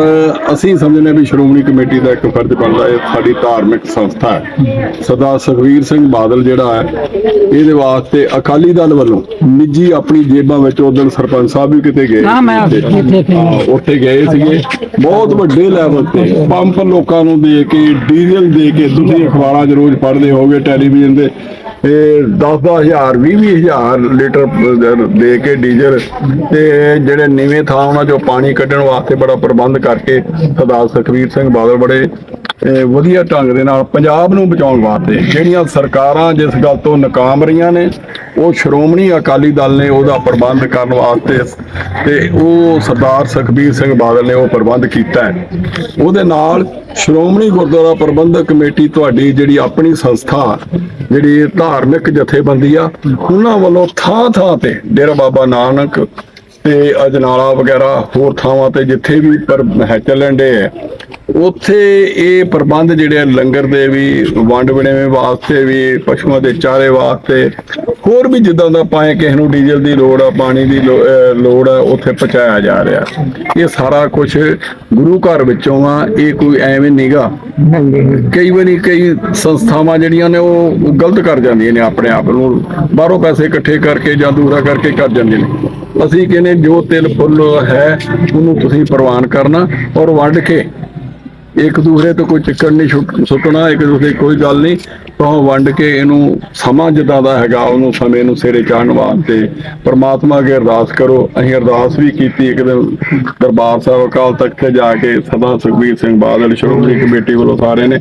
ਅਸੀਂ ਸਮਝਦੇ ਵੀ ਸ਼੍ਰੋਮਣੀ ਕਮੇਟੀ ਦਾ ਇੱਕ ਫਰਜ਼ ਬਣਦਾ ਹੈ ਸਾਡੀ ਧਾਰਮਿਕ ਸੰਸਥਾ ਹੈ। ਸਰਦਾਰ ਸੁਖਵੀਰ ਸਿੰਘ ਬਾਦਲ ਜਿਹੜਾ ਹੈ ਇਹਦੇ ਵਾਸਤੇ ਅਕਾਲੀ ਦਲ ਵੱਲੋਂ ਨਿੱਜੀ ਆਪਣੀ ਜੇਬਾਂ ਵਿੱਚ ਉਦੋਂ ਸਰਪੰਚ ਸਾਹਿਬ ਵੀ ਕਿਤੇ ਗਏ ਹਾਂ, ਮੈਂ ਉੱਥੇ ਸੀ। ਹਾਂ, ਉੱਥੇ ਗਏ ਸੀਗੇ। ਬਹੁਤ ਵੱਡੇ ਲੈਵਲ ਤੇ ਪੰਪ ਲੋਕਾਂ ਨੂੰ ਦੇ ਕੇ ਡੀਜ਼ਲ ਦੇ ਕੇ ਤੁਸੀਂ ਅਖਬਾਰਾਂ 'ਚ ਰੋਜ਼ ਪੜ੍ਹਦੇ ਹੋਗੇ ਟੈਲੀਵਿਜ਼ਨ ਤੇ। ਇਹ 10 ਹਜ਼ਾਰ 20 ਹਜ਼ਾਰ ਲੀਟਰ ਦੇ ਕੇ ਡੀਜ਼ਲ। ਤੇ ਜਿਹੜੇ ਨੀਵੇਂ ਥਾਂ ਉਹਨਾਂ 'ਚੋਂ ਪਾਣੀ ਕੱਢਣ ਵਾਸਤੇ ਬੜਾ ਪ੍ਰਬੰਧ ਕਰਕੇ ਸਰਦਾਰ ਸੁਖਵੀਰ ਸਿੰਘ ਬਾਦਲ ਬੜੇ ਵਧੀਆ ਢੰਗ ਦੇ ਨਾਲ ਪੰਜਾਬ ਨੂੰ ਬਚਾਉਣ ਵਾਸਤੇ ਜਿਹੜੀਆਂ ਸਰਕਾਰਾਂ ਜਿਸ ਗੱਲ ਤੋਂ ਨਾਕਾਮ ਰਹੀਆਂ ਨੇ, ਉਹ ਸ਼੍ਰੋਮਣੀ ਅਕਾਲੀ ਦਲ ਨੇ ਉਹਦਾ ਪ੍ਰਬੰਧ ਕਰਨ ਵਾਸਤੇ ਤੇ ਉਹ ਸਰਦਾਰ ਸੁਖਬੀਰ ਸਿੰਘ ਬਾਦਲ ਨੇ ਉਹ ਪ੍ਰਬੰਧ ਕੀਤਾ ਹੈ। ਉਹਦੇ ਨਾਲ ਸ਼੍ਰੋਮਣੀ ਗੁਰਦੁਆਰਾ ਪ੍ਰਬੰਧਕ ਕਮੇਟੀ ਤੁਹਾਡੀ ਜਿਹੜੀ ਆਪਣੀ ਸੰਸਥਾ, ਜਿਹੜੀ ਧਾਰਮਿਕ ਜਥੇਬੰਦੀ ਆ, ਉਹਨਾਂ ਵੱਲੋਂ ਥਾਂ ਥਾਂ ਤੇ ਡੇਰਾ ਬਾਬਾ ਨਾਨਕ ਤੇ ਅਜਨਾਲਾ ਵਗੈਰਾ ਹੋਰ ਥਾਵਾਂ ਤੇ ਜਿੱਥੇ ਵੀ ਪਰ ਹੈ ਚੱਲਣ ਦੇ ਉੱਥੇ ਇਹ ਪ੍ਰਬੰਧ ਜਿਹੜੇ ਲੰਗਰ ਦੇ ਵੀ ਵੰਡ ਵੜੇਵੇਂ ਵਾਸਤੇ ਵੀ ਪਸ਼ੂਆਂ ਦੇ ਚਾਰੇ ਵਾਸਤੇ ਹੋਰ ਵੀ ਜਿੱਦਾਂ ਦਾ ਪਾਏ ਕਿਸੇ ਨੂੰ ਡੀਜ਼ਲ ਦੀ ਲੋੜ ਆ ਪਾਣੀ ਦੀ ਲੋੜ ਆ ਉੱਥੇ ਪਹੁੰਚਾਇਆ ਜਾ ਰਿਹਾ। ਇਹ ਸਾਰਾ ਕੁਝ ਗੁਰੂ ਘਰ ਵਿੱਚੋਂ ਆ ਇਹ ਕੋਈ ਐਵੇਂ ਨਹੀਂਗਾ ਕਈ ਵਾਰੀ ਕਈ ਸੰਸਥਾਵਾਂ ਜਿਹੜੀਆਂ ਨੇ ਉਹ ਉਹ ਗਲਤ ਕਰ ਜਾਂਦੀਆਂ ਨੇ ਆਪਣੇ ਆਪ ਨੂੰ ਬਾਹਰੋਂ ਪੈਸੇ ਇਕੱਠੇ ਕਰਕੇ ਜਾਂ ਦੂਰਾ ਕਰਕੇ ਕਰ ਜਾਂਦੇ ਨੇ। ਅਸੀਂ ਕਹਿੰਦੇ ਜੋ ਤਿਲ ਫੁੱਲ ਹੈ, ਉਹਨੂੰ ਤੁਸੀਂ ਪ੍ਰਵਾਨ ਕਰਨਾ ਔਰ ਵੰਡ ਕੇ ਇੱਕ ਦੂਸਰੇ ਤੋਂ ਕੋਈ ਚੱਕਰ ਨਹੀਂ ਸੁੱਟਣਾ, ਇੱਕ ਦੂਸਰੇ ਕੋਈ ਗੱਲ ਨਹੀਂ। ਤਾਂ ਵੰਡ ਕੇ ਇਹਨੂੰ ਸਮਾਂ ਜਿੱਦਾਂ ਦਾ ਹੈਗਾ, ਉਹਨੂੰ ਸਮੇਂ ਨੂੰ ਸਿਰੇ ਚਾੜਨ ਵਾਸਤੇ ਪਰਮਾਤਮਾ ਅੱਗੇ ਅਰਦਾਸ ਕਰੋ। ਅਸੀਂ ਅਰਦਾਸ ਵੀ ਕੀਤੀ ਇੱਕ ਦਿਨ ਦਰਬਾਰ ਸਾਹਿਬ ਅਕਾਲ ਤਖਤ ਤੇ ਜਾ ਕੇ ਸਦਾ ਸੁਖਬੀਰ ਸਿੰਘ ਬਾਦਲ, ਸ਼੍ਰੋਮਣੀ ਕਮੇਟੀ ਵੱਲੋਂ ਸਾਰੇ ਨੇ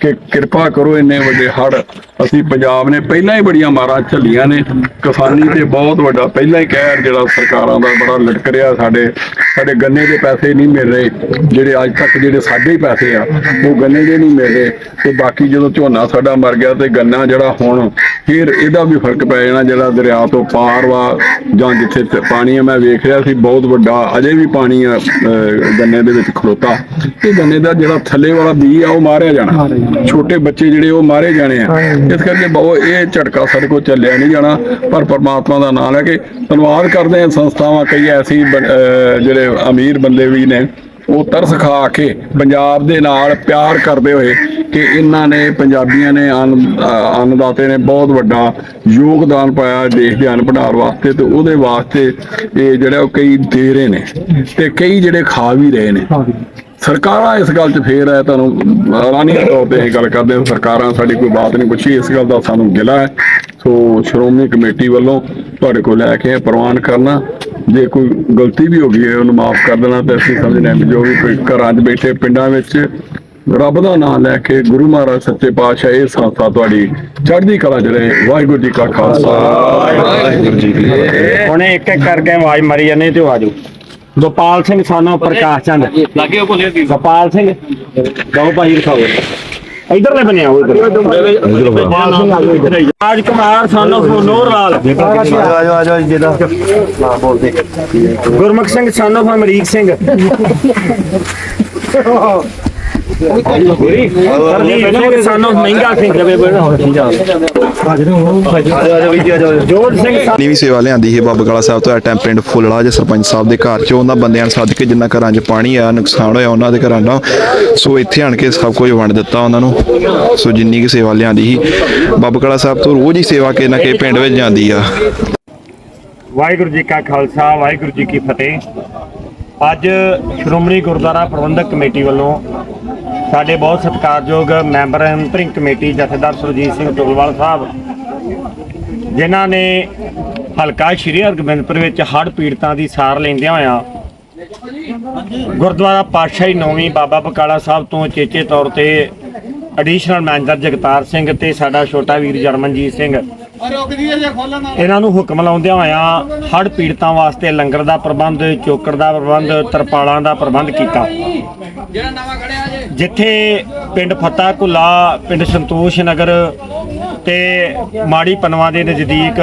ਕਿ ਕਿਰਪਾ ਕਰੋ ਇੰਨੇ ਵੱਡੇ ਹੜ ਅਸੀਂ ਪੰਜਾਬ ਨੇ ਪਹਿਲਾਂ ਹੀ ਬੜੀਆਂ ਮਾਰਾਂ ਝੱਲੀਆਂ ਨੇ। ਕਿਸਾਨੀ ਤੇ ਬਹੁਤ ਵੱਡਾ। ਪਹਿਲਾਂ ਹੀ ਕਹਿਰ ਜਿਹੜਾ ਸਰਕਾਰਾਂ ਦਾ ਬੜਾ ਲਟਕ ਰਿਹਾ ਸਾਡੇ। ਸਾਡੇ ਗੰਨੇ ਦੇ ਪੈਸੇ ਨਹੀਂ ਮਿਲ ਰਹੇ। ਜਿਹੜੇ ਅੱਜ ਤੱਕ ਜਿਹੜੇ ਸਾਡੇ ਹੀ ਪੈਸੇ ਆ ਉਹ ਗੰਨੇ ਦੇ ਨਹੀਂ ਮਿਲ ਰਹੇ। ਤੇ ਬਾਕੀ ਜਦੋਂ ਝੋਨਾ ਸਾਡਾ ਮਰ ਗਿਆ ਤੇ ਗੰਨਾ ਜਿਹੜਾ ਹੁਣ ਫਿਰ ਇਹਦਾ ਵੀ ਫ਼ਰਕ ਪੈ ਜਾਣਾ ਜਿਹੜਾ ਦਰਿਆ ਤੋਂ ਪਾਰ ਵਾ ਜਾਂ ਜਿੱਥੇ ਪਾਣੀ ਆ। ਮੈਂ ਵੇਖ ਰਿਹਾ ਸੀ ਬਹੁਤ ਵੱਡਾ ਅਜੇ ਵੀ ਪਾਣੀ ਆ ਗੰਨੇ ਦੇ ਵਿੱਚ ਖਲੋਤਾ। ਤੇ ਗੰਨੇ ਦਾ ਜਿਹੜਾ ਥੱਲੇ ਵਾਲਾ ਬੀਜ ਆ ਉਹ ਮਾਰਿਆ ਜਾਣਾ। ਛੋਟੇ ਬੱਚੇ ਜਿਹੜੇ ਉਹ ਮਾਰੇ ਜਾਣੇ ਆ। ਇਸ ਕਰਕੇ ਬਹੁਤ ਇਹ ਝਟਕਾ ਸਾਡੇ ਕੋਲ ਚੱਲਿਆ ਨਹੀਂ ਜਾਣਾ, ਪਰ ਪਰਮਾਤਮਾ ਦਾ ਨਾਮ ਲੈ ਕੇ ਧੰਨਵਾਦ ਕਰਦੇ ਹਾਂ ਸੰਸਥਾਵਾਂ, ਕਈ ਐਸੀ ਬਣ- ਜਿਹੜੇ ਅਮੀਰ ਬੰਦੇ ਵੀ ਨੇ, ਉਹ ਤਰਸ ਖਾ ਕੇ ਪੰਜਾਬ ਦੇ ਨਾਲ ਪਿਆਰ ਕਰਦੇ ਹੋਏ ਕਿ ਇਹਨਾਂ ਨੇ, ਪੰਜਾਬੀਆਂ ਨੇ, ਅੰਨ ਅੰਨਦਾਤੇ ਨੇ ਬਹੁਤ ਵੱਡਾ ਯੋਗਦਾਨ ਪਾਇਆ ਦੇਸ਼ ਦੇ ਅੰਨ ਭੰਡਾਰ ਵਾਸਤੇ ਤੇ ਉਹਦੇ ਵਾਸਤੇ ਇਹ ਜਿਹੜਾ ਉਹ ਕਈ ਦੇ ਰਹੇ ਨੇ ਤੇ ਕਈ ਜਿਹੜੇ ਖਾ ਵੀ ਰਹੇ ਨੇ। ਸਰਕਾਰਾਂ ਇਸ ਗੱਲ 'ਚ ਫੇਰ ਹੈ ਤੁਹਾਨੂੰ ਰਾਨੀ ਤੌਰ ਤੇ ਇਹ ਗੱਲ ਕਰਦੇ ਹਾਂ ਸਰਕਾਰਾਂ ਸਾਡੀ ਕੋਈ ਬਾਤ ਨਹੀਂ ਪੁੱਛੀ ਇਸ ਗੱਲ ਦਾ ਸਾਨੂੰ ਗਿਲਾ ਹੈ। ਸੋ ਸ਼੍ਰੋਮਣੀ ਕਮੇਟੀ ਵੱਲੋਂ ਤੁਹਾਡੇ ਕੋਲ ਲੈ ਕੇ ਪ੍ਰਵਾਨ ਕਰਨਾ ਜੇ ਕੋਈ ਗਲਤੀ ਵੀ ਹੋ ਗਈ ਹੈ ਉਹਨੂੰ ਮਾਫ ਕਰ ਦੇਣਾ ਤੇ ਅਸੀਂ ਸਮਝਦੇ ਹਾਂ ਜੋ ਵੀ ਕੋਈ ਘਰਾਂ 'ਚ ਬੈਠੇ ਪਿੰਡਾਂ ਵਿੱਚ ਰੱਬ ਦਾ ਨਾਮ ਲੈ ਕੇ ਗੁਰੂ ਮਹਾਰਾਜ ਸੱਚੇ ਪਾਤਸ਼ਾਹ ਇਹ ਸੰਸਥਾ ਤੁਹਾਡੀ ਚੜ੍ਹਦੀ ਕਲਾ 'ਚ ਰਹੇ। ਵਾਹਿਗੁਰੂ ਜੀ ਕਾ ਖਾਲਸਾ। ਵਾਹਿਗੁਰੂ ਜੀ ਕੀ ਫਤਿਹ। ਹੁਣੇ ਇੱਕ ਇੱਕ ਕਰਕੇ ਆਵਾਜ਼ ਮਾਰੀ ਜਾਂਦੇ ਤੇ ਆਜੋ ਗੋਪਾਲ ਸਿੰਘ ਸਾਨੋ ਪ੍ਰਕਾਸ਼ ਚੰਦ। ਲੱਗੇ ਉਹ ਕੋਲੇ ਗੋਪਾਲ ਸਿੰਘ ਦੋ ਭਾਈ ਰਖਾਓ ਇਧਰਲੇ ਬਣੇ ਆਓ ਇਧਰ। ਗੋਪਾਲ ਸਿੰਘ ਆਜੋ ਇੱਧਰ। ਰਾਜ ਕੁਮਾਰ ਸਾਨੋ ਨੋਰਵਾਲ ਆਜੋ ਆਜੋ ਜਿਹਦਾ ਨਾ ਬੋਲਦੇ ਗੁਰਮੁਖ ਸਿੰਘ ਸਾਨੋ ਅਮਰੀਕ ਸਿੰਘ। ਨੀ ਵੀ ਸੇਵਾ ਲਿਆਂਦੀ ਸੀ ਬਾਬਾ ਕਾਲਾ ਸਾਹਿਬ ਤੋਂ, ਇਹ ਟਾਈਮ ਫੁੱਲੜਾ ਜੇ ਸਰਪੰਚ ਸਾਹਿਬ ਦੇ ਘਰ ਚ ਉਹਨਾਂ ਬੰਦਿਆਂ ਨੂੰ ਸੱਦ ਕੇ ਜਿੰਨਾ ਘਰਾਂ 'ਚ ਪਾਣੀ ਆ ਨੁਕਸਾਨ ਹੋਇਆ ਉਹਨਾਂ ਦੇ ਘਰਾਂ ਦਾ। ਸੋ ਇੱਥੇ ਆਣ ਕੇ ਸਭ ਕੁਝ ਵੰਡ ਦਿੱਤਾ ਉਹਨਾਂ ਨੂੰ। ਸੋ ਜਿੰਨੀ ਕੀ ਸੇਵਾ ਲਿਆਂਦੀ ਸੀ, ਬਾਬਾ ਕਾਲਾ ਸਾਹਿਬ ਤੋਂ ਰੋਜ਼ ਹੀ ਸੇਵਾ ਕੇ ਨਾ ਕੇ ਪਿੰਡ ਵਿੱਚ ਜਾਂਦੀ ਆ। ਵਾਹਿਗੁਰੂ ਜੀ ਕਾ ਖਾਲਸਾ, ਵਾਹਿਗੁਰੂ ਜੀ ਕੀ ਫਤਿਹ। ਅੱਜ ਸ਼੍ਰੋਮਣੀ ਗੁਰਦੁਆਰਾ ਪ੍ਰਬੰਧਕ ਕਮੇਟੀ ਵੱਲੋਂ ਸਾਡੇ ਬਹੁਤ ਸਤਿਕਾਰਯੋਗ ਮੈਂਬਰ ਅੰਤਰਿੰਗ ਕਮੇਟੀ ਜਥੇਦਾਰ ਸੁਰਜੀਤ ਸਿੰਘ ਟੋਲਵਾਲ ਸਾਹਿਬ। ਜਿਨ੍ਹਾਂ ਨੇ ਹਲਕਾ ਸ਼੍ਰੀ ਹਰਗੋਬਿੰਦਪੁਰ ਵਿੱਚ ਹੜ੍ਹ ਪੀੜਤਾਂ ਦੀ ਸਾਰ ਲੈਂਦਿਆਂ ਹੋਇਆਂ ਗੁਰਦੁਆਰਾ ਪਾਤਸ਼ਾਹੀ ਨੌਵੀਂ ਬਾਬਾ ਬਕਾਲਾ ਸਾਹਿਬ ਤੋਂ ਚੇਚੇ ਤੌਰ ਤੇ ਐਡੀਸ਼ਨਲ ਮੈਨੇਜਰ ਜਗਤਾਰ ਸਿੰਘ ਤੇ ਸਾਡਾ ਛੋਟਾ ਵੀਰ ਜਰਮਨਜੀਤ ਸਿੰਘ। ਇਹਨਾਂ ਨੂੰ ਹੁਕਮ ਲਾਉਂਦਿਆਂ ਹੋਇਆਂ ਹੜ੍ਹ ਪੀੜਤਾਂ ਵਾਸਤੇ ਲੰਗਰ ਦਾ ਪ੍ਰਬੰਧ ਚੋਕੜ ਦਾ ਪ੍ਰਬੰਧ ਤਰਪਾਲਾਂ ਦਾ ਪ੍ਰਬੰਧ ਕੀਤਾ। ਜਿੱਥੇ ਪਿੰਡ ਫੱਤਾ ਕੁੱਲਾ ਪਿੰਡ ਸੰਤੋਸ਼ ਨਗਰ ਤੇ ਮਾੜੀ ਪਨਵਾ ਦੇ ਨਜ਼ਦੀਕ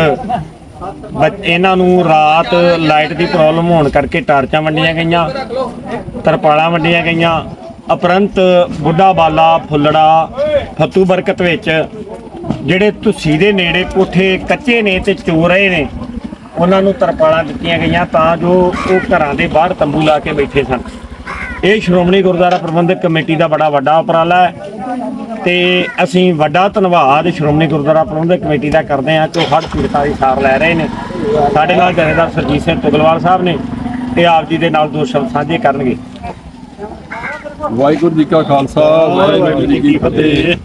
ਇਹਨਾਂ ਨੂੰ ਰਾਤ ਲਾਈਟ ਦੀ ਪ੍ਰੋਬਲਮ ਹੋਣ ਕਰਕੇ ਟਾਰਚਾਂ ਵੰਡੀਆਂ ਗਈਆਂ ਤਰਪਾਲਾਂ ਵੰਡੀਆਂ ਗਈਆਂ। ਅਪਰੰਤ ਬੁੱਢਾ ਬਾਲਾ ਫੁੱਲੜਾ ਫੱਤੂ ਬਰਕਤ ਵਿੱਚ ਜਿਹੜੇ ਤੁਸੀਂ ਦੇ ਨੇੜੇ ਕੋਠੇ ਕੱਚੇ ਨੇ ਤੇ ਚੋ ਰਹੇ ਨੇ, ਉਹਨਾਂ ਨੂੰ ਤਰਪਾਲਾਂ ਦਿੱਤੀਆਂ ਗਈਆਂ ਤਾਂ ਜੋ ਉਹ ਘਰਾਂ ਦੇ ਬਾਹਰ ਤੰਬੂ ਲਾ ਕੇ ਬੈਠੇ ਸਨ। ਇਹ ਸ਼੍ਰੋਮਣੀ ਗੁਰਦੁਆਰਾ ਪ੍ਰਬੰਧਕ ਕਮੇਟੀ ਦਾ ਬੜਾ ਵੱਡਾ ਉਪਰਾਲਾ ਹੈ ਤੇ ਅਸੀਂ ਵੱਡਾ ਧੰਨਵਾਦ ਸ਼੍ਰੋਮਣੀ ਗੁਰਦੁਆਰਾ ਪ੍ਰਬੰਧਕ ਕਮੇਟੀ ਦਾ ਕਰਦੇ ਹਾਂ ਕਿ ਉਹ ਹਰ ਪੀੜਤਾਂ ਦੀ ਸਾਰ ਲੈ ਰਹੇ ਨੇ। ਸਾਡੇ ਨਾਲ ਜਥੇਦਾਰ ਸਰਜੀਤ ਸਿੰਘ ਤੁਗਲਵਾਲ ਸਾਹਿਬ ਨੇ ਤੇ ਆਪ ਜੀ ਦੇ ਨਾਲ ਦੋ ਸ਼ਬਦ ਸਾਂਝੇ ਕਰਨਗੇ। ਵਾਹਿਗੁਰੂ ਜੀ ਕਾ ਖਾਲਸਾ, ਵਾਹਿਗੁਰੂ ਜੀ ਕੀ ਫਤਿਹ।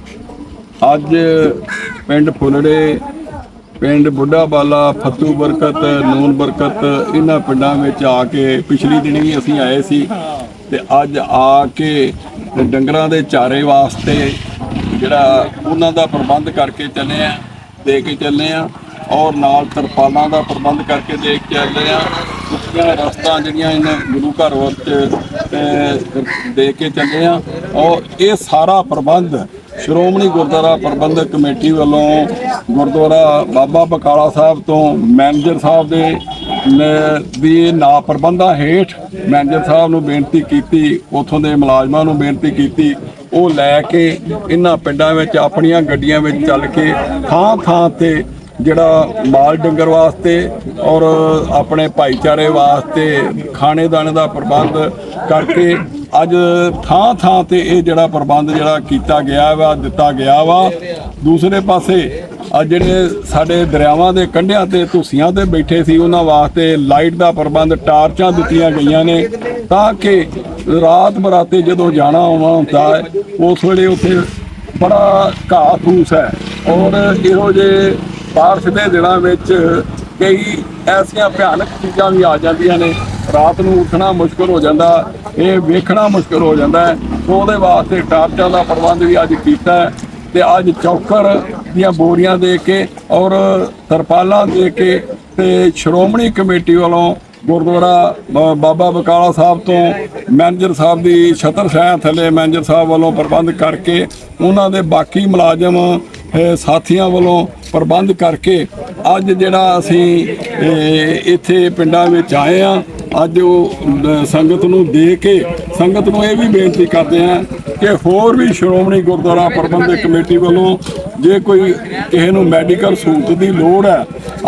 ਅੱਜ ਪਿੰਡ ਫੁੱਲੜੇ, ਪਿੰਡ ਬੁੱਢਾ ਬਾਲਾ, ਫੱਤੂ ਬਰਕਤ, ਨੂਨ ਬਰਕਤ, ਇਹਨਾਂ ਪਿੰਡਾਂ ਵਿੱਚ ਆ ਕੇ ਪਿਛਲੀ ਦਿਨੀ ਵੀ ਅਸੀਂ ਆਏ ਸੀ ਤੇ ਅੱਜ ਆ ਕੇ ਡੰਗਰਾਂ ਦੇ ਚਾਰੇ ਵਾਸਤੇ ਜਿਹੜਾ ਉਹਨਾਂ ਦਾ ਪ੍ਰਬੰਧ ਕਰਕੇ ਚੱਲੇ ਆ, ਦੇ ਕੇ ਚੱਲੇ ਆ ਔਰ ਨਾਲ ਤਰਪਾਲਾਂ ਦਾ ਪ੍ਰਬੰਧ ਕਰਕੇ ਦੇ ਕੇ ਚੱਲੇ ਆ। ਸੁੱਕੀਆਂ ਰਸਤਾਂ ਜਿਹੜੀਆਂ ਇਹਨਾਂ ਗੁਰੂ ਘਰ ਵਿੱਚ ਦੇ ਕੇ ਚੱਲੇ ਆ ਔਰ ਇਹ ਸਾਰਾ ਪ੍ਰਬੰਧ ਸ਼੍ਰੋਮਣੀ ਗੁਰਦੁਆਰਾ ਪ੍ਰਬੰਧਕ ਕਮੇਟੀ ਵੱਲੋਂ ਗੁਰਦੁਆਰਾ ਬਾਬਾ ਬਕਾਲਾ ਸਾਹਿਬ ਤੋਂ ਮੈਨੇਜਰ ਸਾਹਿਬ ਦੇ ਦੀ ਨਾ ਪ੍ਰਬੰਧਾਂ ਹੇਠ ਮੈਨੇਜਰ ਸਾਹਿਬ ਨੂੰ ਬੇਨਤੀ ਕੀਤੀ, ਉਥੋਂ ਦੇ ਮੁਲਾਜ਼ਮਾਂ ਨੂੰ ਬੇਨਤੀ ਕੀਤੀ, ਉਹ ਲੈ ਕੇ ਇਹਨਾਂ ਪਿੰਡਾਂ ਵਿੱਚ ਆਪਣੀਆਂ ਗੱਡੀਆਂ ਵਿੱਚ ਚੱਲ ਕੇ ਥਾਂ ਥਾਂ ਤੇ ਜਿਹੜਾ ਮਾਲ ਡੰਗਰ ਵਾਸਤੇ ਔਰ ਆਪਣੇ ਭਾਈਚਾਰੇ ਵਾਸਤੇ ਖਾਣੇ ਦਾਣੇ ਦਾ ਪ੍ਰਬੰਧ ਕਰਕੇ ਅੱਜ ਥਾਂ ਥਾਂ ਤੇ ਇਹ ਜਿਹੜਾ ਪ੍ਰਬੰਧ ਜਿਹੜਾ ਕੀਤਾ ਗਿਆ ਵਾ, ਦਿੱਤਾ ਗਿਆ ਵਾ। ਦੂਸਰੇ ਪਾਸੇ ਆ ਜਿਹੜੇ ਸਾਡੇ ਦਰਿਆਵਾਂ ਦੇ ਕੰਢਿਆਂ ਤੇ ਧੁੱਸੀਆਂ ਤੇ ਬੈਠੇ ਸੀ, ਉਹਨਾਂ ਵਾਸਤੇ ਲਾਈਟ ਦਾ ਪ੍ਰਬੰਧ ਟਾਰਚਾਂ ਦਿੱਤੀਆਂ ਗਈਆਂ ਨੇ ਤਾਂ ਕਿ ਰਾਤ ਬਰਾਤੇ ਜਦੋਂ ਜਾਣਾ ਆਉਣਾ ਹੁੰਦਾ ਹੈ, ਉਸ ਵੇਲੇ ਉੱਥੇ ਬੜਾ ਘਾਹ ਫੂਸ ਹੈ। ਔਰ ਇਹੋ ਜਿਹੇ ਬਾਰਿਸ਼ ਦੇ ਦਿਨਾਂ ਵਿੱਚ ਕਈ ਐਸੀਆਂ ਭਿਆਨਕ ਚੀਜ਼ਾਂ ਵੀ ਆ ਜਾਂਦੀਆਂ ਨੇ। ਰਾਤ ਨੂੰ ਉੱਠਣਾ ਮੁਸ਼ਕਲ ਹੋ ਜਾਂਦਾ, ਇਹ ਵੇਖਣਾ ਮੁਸ਼ਕਲ ਹੋ ਜਾਂਦਾ ਹੈ। ਸੋ ਉਹਦੇ ਵਾਸਤੇ ਟਾਰਚਾਂ ਦਾ ਪ੍ਰਬੰਧ ਵੀ ਅੱਜ ਕੀਤਾ ਹੈ ਤੇ ਅੱਜ ਚੌਕਰ ਦੀਆਂ ਬੋਰੀਆਂ ਦੇ ਕੇ ਔਰ ਤਰਪਾਲਾਂ ਦੇ ਕੇ ਤੇ ਸ਼੍ਰੋਮਣੀ ਕਮੇਟੀ ਵੱਲੋਂ ਗੁਰਦੁਆਰਾ ਬ- ਬਾਬਾ ਬਕਾਲਾ ਸਾਹਿਬ ਤੋਂ ਮੈਨੇਜਰ ਸਾਹਿਬ ਦੀ ਛਤਰ ਛਾਇਆ ਥੱਲੇ ਮੈਨੇਜਰ ਸਾਹਿਬ ਵੱਲੋਂ ਪ੍ਰਬੰਧ ਕਰਕੇ ਉਹਨਾਂ ਦੇ ਬਾਕੀ ਮੁਲਾਜ਼ਮ ਸਾਥੀਆਂ ਵੱਲੋਂ ਪ੍ਰਬੰਧ ਕਰਕੇ ਅੱਜ ਜਿਹੜਾ ਅਸੀਂ ਇੱਥੇ ਪਿੰਡਾਂ ਵਿੱਚ ਆਏ ਆ ਅੱਜ ਉਹ ਸੰਗਤ ਨੂੰ ਦੇ ਕੇ ਸੰਗਤ ਨੂੰ ਇਹ ਵੀ ਬੇਨਤੀ ਕਰਦੇ ਆ ਕਿ ਹੋਰ ਵੀ ਸ਼੍ਰੋਮਣੀ ਗੁਰਦੁਆਰਾ ਪ੍ਰਬੰਧਕ ਕਮੇਟੀ ਵੱਲੋਂ ਜੇ ਕੋਈ ਕਿਸੇ ਨੂੰ ਮੈਡੀਕਲ ਸਹੂਲਤ ਦੀ ਲੋੜ ਹੈ,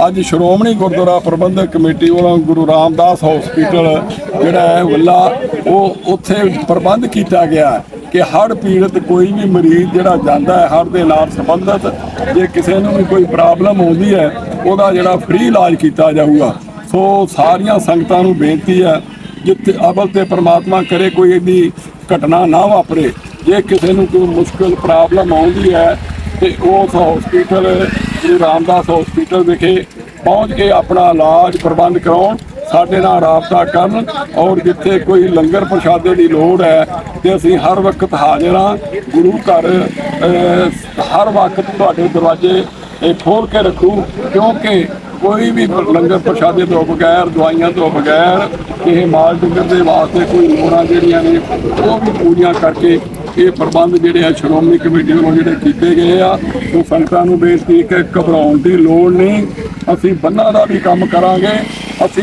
ਅੱਜ ਸ਼੍ਰੋਮਣੀ ਗੁਰਦੁਆਰਾ ਪ੍ਰਬੰਧਕ ਕਮੇਟੀ ਵੱਲੋਂ ਗੁਰੂ ਰਾਮਦਾਸ ਹਸਪੀਟਲ ਜਿਹੜਾ ਹੈ, ਵੱਲਾ, ਉਹ ਉੱਥੇ ਪ੍ਰਬੰਧ ਕੀਤਾ ਗਿਆ ਕਿ ਹੜ੍ਹ ਪੀੜਤ ਕੋਈ ਵੀ ਮਰੀਜ਼ ਜਿਹੜਾ ਜਾਂਦਾ ਹੈ ਹੜ੍ਹ ਦੇ ਨਾਲ ਸੰਬੰਧਿਤ, ਜੇ ਕਿਸੇ ਨੂੰ ਵੀ ਕੋਈ ਪ੍ਰੋਬਲਮ ਆਉਂਦੀ ਹੈ, ਉਹਦਾ ਜਿਹੜਾ ਫ੍ਰੀ ਇਲਾਜ ਕੀਤਾ ਜਾਊਗਾ। ਸੋ ਸਾਰੀਆਂ ਸੰਗਤਾਂ ਨੂੰ ਬੇਨਤੀ ਹੈ, ਜਿੱਥੇ ਅਵਲ ਤੇ ਪ੍ਰਮਾਤਮਾ ਕਰੇ ਕੋਈ ਇਹਦੀ ਘਟਨਾ ਨਾ ਵਾਪਰੇ। ਜੇ ਕਿਸੇ ਨੂੰ ਕੋਈ ਮੁਸ਼ਕਲ, ਪ੍ਰੋਬਲਮ ਆਉਂਦੀ ਹੈ, ਤੇ ਉਸ ਹਸਪੀਟਲ ਗੁਰੂ ਰਾਮਦਾਸ ਹਸਪੀਟਲ ਵਿਖੇ ਪਹੁੰਚ ਕੇ ਆਪਣਾ ਇਲਾਜ ਪ੍ਰਬੰਧ ਕਰਾਉਣ। ਸਾਡੇ ਨਾਲ ਰਾਬਤਾ ਕਰਨ ਔਰ ਜਿੱਥੇ ਕੋਈ ਲੰਗਰ ਪ੍ਰਸ਼ਾਦੇ ਦੀ ਲੋੜ ਹੈ ਤੇ ਅਸੀਂ ਹਰ ਵਕਤ ਹਾਜ਼ਰ ਹਾਂ। ਗੁਰੂ ਘਰ ਹਰ ਵਕਤ ਤੁਹਾਡੇ ਦਰਵਾਜ਼ੇ ਇਹ ਖੋਲ ਕੇ ਰੱਖੂ, ਕਿਉਂਕਿ ਕੋਈ ਵੀ ਲੰਗਰ ਪ੍ਰਸ਼ਾਦੇ ਤੋਂ ਬਗੈਰ, ਦਵਾਈਆਂ ਤੋਂ ਬਗੈਰ ਇਹ ਮਾਲ ਡੰਗਰ ਦੇ ਵਾਸਤੇ ਕੋਈ ਲੋੜਾਂ ਜਿਹੜੀਆਂ ਨੇ, ਉਹ ਵੀ ਪੂਰੀਆਂ ਕਰਕੇ ਇਹ ਪ੍ਰਬੰਧ ਜਿਹੜੇ ਆ, ਸ਼੍ਰੋਮਣੀ ਕਮੇਟੀ ਵੱਲੋਂ ਜਿਹੜੇ ਕੀਤੇ ਗਏ ਆ, ਉਹ ਸੰਗਤਾਂ ਨੂੰ ਬੇਨਤੀ ਕਿ ਘਬਰਾਉਣ ਦੀ ਲੋੜ ਨਹੀਂ। ਅਸੀਂ ਬੰਨਾਂ ਦਾ ਵੀ ਕੰਮ ਕਰਾਂਗੇ। ਅਸੀਂ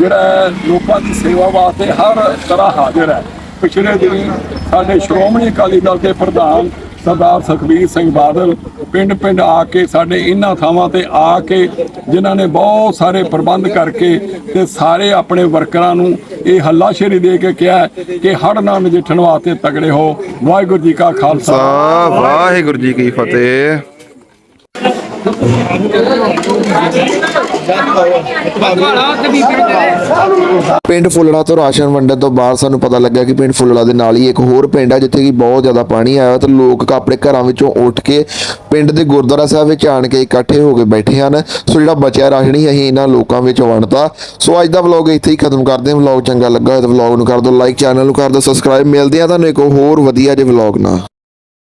ਜਿਹੜਾ ਹੈ ਲੋਕਾਂ ਦੀ ਸੇਵਾ ਵਾਸਤੇ ਹਰ ਤਰ੍ਹਾਂ ਹਾਜ਼ਰ ਹੈ। ਪਿਛਲੇ ਦਿਨੀ ਸਾਡੇ ਸ਼੍ਰੋਮਣੀ ਅਕਾਲੀ ਦਲ ਦੇ ਪ੍ਰਧਾਨ ਸਰਦਾਰ ਸੁਖਬੀਰ ਸਿੰਘ ਬਾਦਲ ਪਿੰਡ ਪਿੰਡ ਆ ਕੇ ਸਾਡੇ ਇਹਨਾਂ ਥਾਵਾਂ ਤੇ ਆ ਕੇ ਜਿਨ੍ਹਾਂ ਨੇ ਬਹੁਤ ਸਾਰੇ ਪ੍ਰਬੰਧ ਕਰਕੇ ਤੇ ਸਾਰੇ ਆਪਣੇ ਵਰਕਰਾਂ ਨੂੰ ਇਹ ਹੱਲਾਸ਼ੇਰੀ ਦੇ ਕੇ ਕਿਹਾ ਕਿ ਹੜ੍ਹ ਨਾਲ ਨਜਿੱਠਣ ਵਾਸਤੇ ਤਗੜੇ ਹੋ। ਵਾਹਿਗੁਰੂ ਜੀ ਕਾ ਖਾਲਸਾ। ਵਾਹਿਗੁਰੂ ਜੀ ਕੀ ਫਤਿਹ। ਪਿੰਡ ਫੁੱਲੜਾ ਤੋਂ ਰਾਸ਼ਨ ਵੰਡਣ ਤੋਂ ਬਾਅਦ ਸਾਨੂੰ ਪਤਾ ਲੱਗਾ ਕਿ ਪਿੰਡ ਫੁੱਲੜਾ ਦੇ ਨਾਲ ਹੀ ਇੱਕ ਹੋਰ ਪਿੰਡ ਹੈ ਜਿੱਥੇ ਕਿ ਬਹੁਤ ਜ਼ਿਆਦਾ ਪਾਣੀ ਆਇਆ ਤੇ ਲੋਕ ਆਪਣੇ ਘਰਾਂ ਵਿੱਚੋਂ ਉੱਠ ਕੇ ਪਿੰਡ ਦੇ ਗੁਰਦੁਆਰਾ ਸਾਹਿਬ ਵਿੱਚ ਆਣ ਕੇ ਇਕੱਠੇ ਹੋ ਕੇ ਬੈਠੇ ਹਨ। ਸੋ ਜਿਹੜਾ ਬਚਿਆ ਰਾਸ਼ਨ ਹੀ ਅਸੀਂ ਇਹਨਾਂ ਲੋਕਾਂ ਵਿੱਚ ਵੰਡਤਾ। ਸੋ ਅੱਜ ਦਾ ਵਲੌਗ ਇੱਥੇ ਹੀ ਖਤਮ ਕਰਦੇ ਹਾਂ। ਵਲੌਗ ਚੰਗਾ ਲੱਗਾ ਹੋਵੇ ਤਾਂ ਵਲੌਗ ਨੂੰ ਕਰ ਦਿਓ ਲਾਈਕ ਚੈਨਲ ਨੂੰ ਕਰ ਦਿਓ ਸਬਸਕ੍ਰਾਈਬ ਮਿਲਦੇ ਆ ਤੁਹਾਨੂੰ ਇੱਕ ਹੋਰ ਵਧੀਆ ਜਿਹੇ ਵਲੌਗ ਨਾਲ।